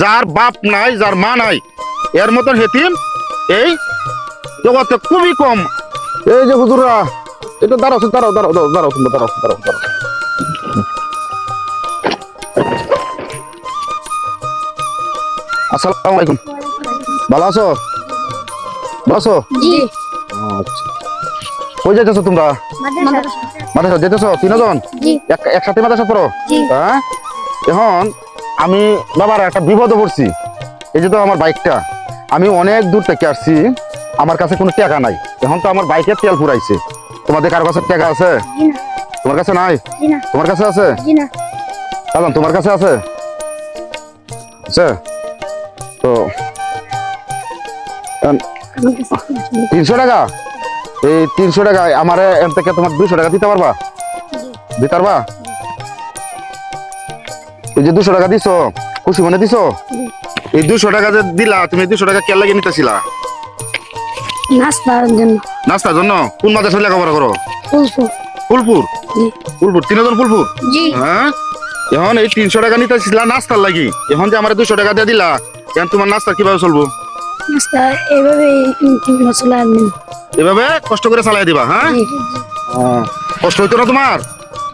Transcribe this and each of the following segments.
যার বাপ নাই যার মা নাই এর মতন হেতিম এই জগতে খুবই কম। এই যে হুজুরা এটা দাঁড়াও দাঁড়াও দাঁড়াও দাঁড়াও দাঁড়াও তোমরা দাঁড়াও দাঁড়াও দাঁড়াও। আসসালামু আলাইকুম। ভালো আছো? ভালো আছো? জি। আচ্ছা। কই যাইতেছো তোমরা? মাদ্রাসা। যেতেছো তিনজন? একসাথে মাদ্রাসা পড়ো? জি। হ্যাঁ? এখন আমি বাবার একটা বিপদে পড়ছি। এই যে তো আমার বাইকটা। আমি অনেক দূর থেকে আসছি। আমার কাছে কোনো টাকা নাই। এখন তো আমার বাইকের তেল ফুরাইছে তোমাদের কারও কাছে টাকা আছে? তোমার কাছে নাই? তোমার কাছে আছে? দাদা তোমার কাছে আছে? আছে? তো তিনশো টাকা? এই তিনশো টাকা আমার এর থেকে তোমার দুশো টাকা দিতে পারবা? দিতে পারবা? এই যে দুশো টাকা দিছো খুশি মনে দিছো? এই দুশো টাকা যে দিলা তুমি দুশো টাকা কে লাগে নিতেছিলা? নাস্তার জন্য। নাস্তার জন্য? কোন মাদ্রাসা লেখাপড়া করো? ফুলপুর। ফুলপুর? তিনজন ফুলপুর? হ্যাঁ? এখন এই তিনশো টাকা নিতেছিলা নাস্তার লাগি। এখন যে আমার দুশো টাকা দিয়ে দিলা এখন তোমার নাস্তা কীভাবে চলবো? নাস্তা এভাবে কষ্ট করে চালাই দিবা হ্যাঁ? কষ্ট হইতো না তোমার?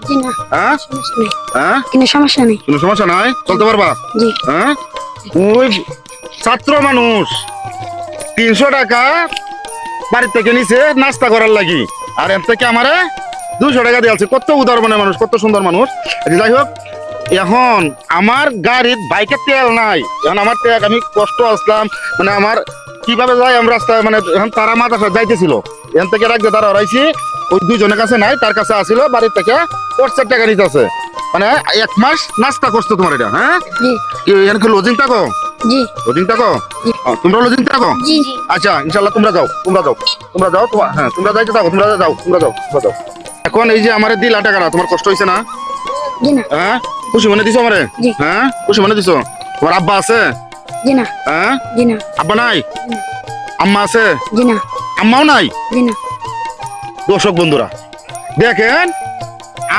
জি না। হ্যাঁ? হ্যাঁ? সমস্যা নেই। কোনো সমস্যা নাই? চলতে পারবা? জি। হ্যাঁ? ওই ছাত্র মানুষ তিনশো টাকা বাড়ির থেকে নিছে নাস্তা করার লাগি। আর এর থেকে আমারে দুশো টাকা দিয়েছে কত উদার মনের মানুষ কত সুন্দর মানুষ। আচ্ছা, যাই হোক এখন আমার গাড়ির বাইকের তেল নাই। এখন আমার তেল আমি কষ্ট আসলাম। মানে আমার কীভাবে যাই আমি রাস্তায় মানে এখন তারা মাথা যাইতেছিল। এখান থেকে রাখতে তারা হরাইছি ওই দুজনের কাছে নাই তার কাছে আসিল বাড়ির থেকে টাকা নিতেছে মানে এক মাস নাস্তা করছ তোমার এটা হ্যাঁ? এখানে কি লজিং থাকো? লজিং থাকো? তোমরা লজিং থাকো? আচ্ছা ইনশাল্লাহ তোমরা যাও তোমরা যাও তোমরা যাও তোমার হ্যাঁ তোমরা যাইতে থাকো তোমরা যাও তোমরা যাও তোমরা যাও। এখন এই যে আমার দিলা টাকাটা তোমার কষ্ট হয়েছে না? হ্যাঁ? খুশি মনে দিছো আমারে। হ্যাঁ? খুশি মনে দিছো? তোমার আব্বা আছে? হ্যাঁ? আব্বা নাই? আম্মা আছে? আম্মাও নাই? দর্শক বন্ধুরা দেখেন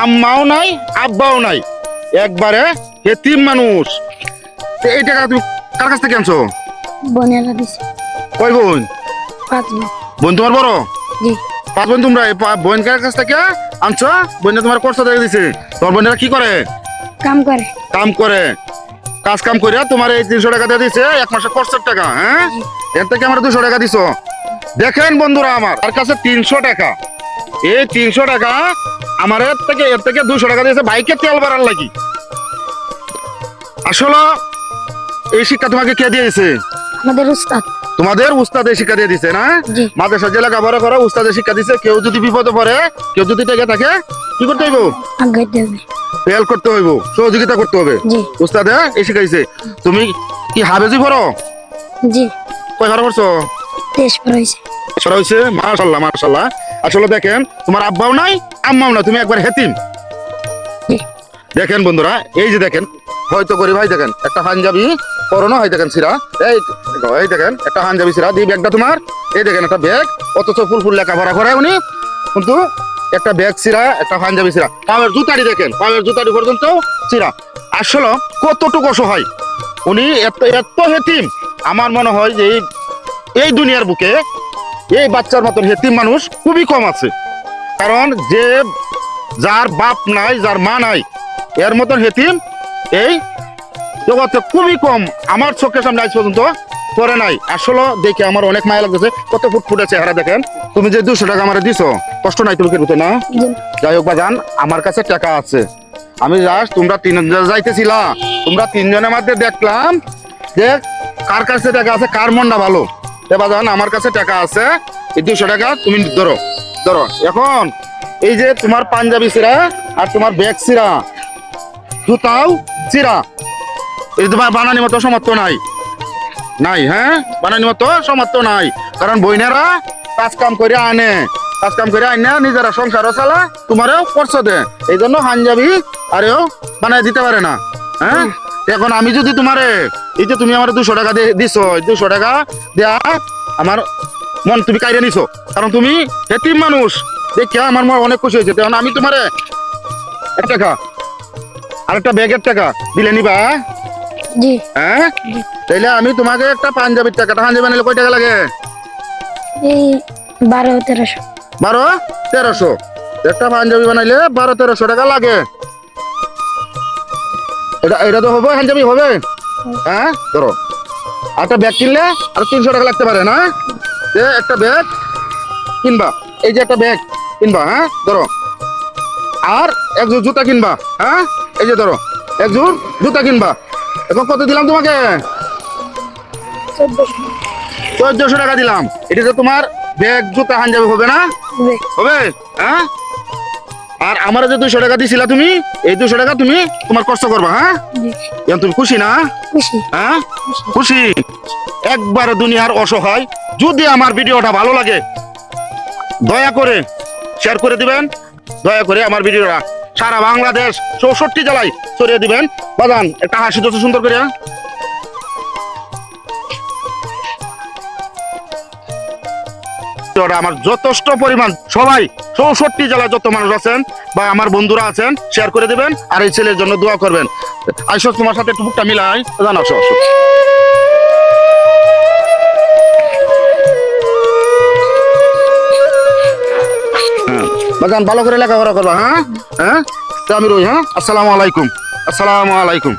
আম্মাও নাই আব্বাও নাই। একবারে হেতিম মানুষ। এই টাকা তুমি কার কাছ থেকে আনছো? বনেলা দিছে। কয় বোন? পাঁচ বোন। বোন তোমার বড়? জি। পাঁচ বোন তোমরা বোন কার কাছ থেকে আনছো? বোন তোমার কষ্ট দিয়ে দিছে। তোমার বোনেরা কি করে? কাম করে। কাম করে। কাজ কাম করে তোমার এই তিনশো টাকা দিয়ে দিছে এক মাসে খরচের টাকা হ্যাঁ? এর থেকে আমার দুশো টাকা দিছো। দেখেন বন্ধুরা আমার তার কাছে তিনশো টাকা? এই তিনশো টাকা আমার এর থেকে এর থেকে দুশো টাকা দিয়েছে বাইকে তেল বাড়ার লাগি। আসলে এই শিক্ষা তোমাকে কে দিয়েছে? আমাদের উস্তাদ। তোমাদের শিক্ষা দিয়ে দিছে না? মাদ্রাসা জেলা কাপড় করে উস্তাদের শিক্ষা দিছে কেউ যদি বিপদে পড়ে কেউ যদি টেকে থাকে কি করতে হইব? হেল্প করতে হইব সহযোগিতা করতে হবে। উস্তাদে এই শিখাইছে তুমি কি হাবেজি পড়ো? জি। কয় ঘরে সেটা হয়েছে মার্শাল্লাহ মার্শাল্লাহ আসলে দেখেন তোমার আব্বাও নাই আম্মাও নাই তুমি একবার হেতিম। দেখেন বন্ধুরা এই যে দেখেন হয়তো করি ভাই দেখেন একটা পাঞ্জাবি পরনো হয় দেখেন সিরা এই এই দেখেন একটা পাঞ্জাবি সিরা দিয়ে ব্যাগটা তোমার এই দেখেন একটা ব্যাগ অথচ ফুল ফুল লেখাপড়া করে উনি কিন্তু একটা ব্যাগ সিরা একটা পাঞ্জাবি সিরা পায়ের জুতারি দেখেন পায়ের জুতারি পর্যন্ত সিরা। আসলে কতটুকু অসহায়? উনি এত এত হেতিম। আমার মনে হয় যে এই এই দুনিয়ার বুকে এই বাচ্চার মতন হেতিম মানুষ খুবই কম আছে। কারণ যে যার বাপ নাই, যার মা নাই, এর মতন হেতিম এই জগতে খুবই কম। আমার চোখের সামনে আজ পর্যন্ত করে নাই। আসলে দেখে আমার অনেক মায়া লাগতেছে। কত ফুট ফুটে চেহারা দেখেন। তুমি যে দুশো টাকা আমার দিছো, কষ্ট নাই তুমি কিন্তু না? যাই হোক বাজান, আমার কাছে টাকা আছে। আমি জাস্ট তোমরা তিনজন যাইতেছিলা, তোমরা তিনজনের মধ্যে দেখলাম যে কার কাছে টাকা আছে, কার মনটা ভালো। এ বাজান, আমার কাছে টাকা আছে, এই দুশো টাকা তুমি ধরো ধরো। এখন এই যে তোমার পাঞ্জাবি সিরা আর তোমার ব্যাগ সিরা জুতাও সিরা, এই তোমার বানানি মতো সমর্থ নাই। নাই হ্যাঁ? বানানি মতো সমর্থ নাই। কারণ বইনেরা কাজ কাম করে আনে, কাজ কাম করে আনে নিজেরা সংসারও চালা, তোমারও খরচ দে এই জন্য হাঞ্জাবি আরেও বানাই দিতে পারে না হ্যাঁ? এখন আমি যদি তোমারে এই যে তুমি আমার দুশো টাকা দিছো দুশো টাকা দেয়া আমার মন তুমি কাইরে নিছো। কারণ তুমি হেতিম মানুষ। দেখে আমার মন অনেক খুশি হয়েছে। তখন আমি তোমারে এক টাকা আরেকটা ব্যাগের টাকা দিলে নিবা? হ্যাঁ? তাইলে আমি তোমাকে একটা পাঞ্জাবির টাকাটা পাঞ্জাবি নিলে কয় টাকা লাগে? এই বারো তেরোশো। বারো তেরোশো। একটা পাঞ্জাবি বানাইলে বারো তেরোশো টাকা লাগে। এটা এটা তো হবে পাঞ্জাবি হবে। হ্যাঁ ধরো। একটা ব্যাগ কিনলে আর তিনশো টাকা লাগতে পারে না? যে একটা ব্যাগ কিনবা এই যে একটা ব্যাগ কিনবা হ্যাঁ? ধরো। আর এক জুতা কিনবা হ্যাঁ? এই যে ধরো এক জুতা কিনবা। এখন কত দিলাম তোমাকে? চোদ্দশো টাকা দিলাম। এটা তো তোমার ব্যাগ জুতা হাঞ্জাবি হবে না? হবে? হ্যাঁ? আর আমার যে দুশো টাকা দিছিলা তুমি এই দুশো টাকা তুমি তোমার কষ্ট করবা হ্যাঁ? এখন তুমি খুশি না? খুশি। হ্যাঁ? খুশি। একবার দুনিয়ার অসহায়। যদি আমার ভিডিওটা ভালো লাগে দয়া করে শেয়ার করে দিবেন। দয়া করে আমার ভিডিওটা সারা বাংলাদেশ চৌষট্টি জেলায় ছড়িয়ে দিবেন। বাজান একটা হাসি তো সুন্দর করে ভিডিওটা আমার যথেষ্ট পরিমাণ, সবাই চৌষট্টি জেলা যত মানুষ আছেন বা আমার বন্ধুরা আছেন শেয়ার করে দেবেন আর এই ছেলের জন্য দোয়া করবেন। আইসো, তোমার সাথে একটু মিলাই জানো আসো হ্যাঁ ভালো করে লেখাপড়া করবা হ্যাঁ? হ্যাঁ? আমি রই হ্যাঁ? আসসালামু আলাইকুম। আসসালামু আলাইকুম।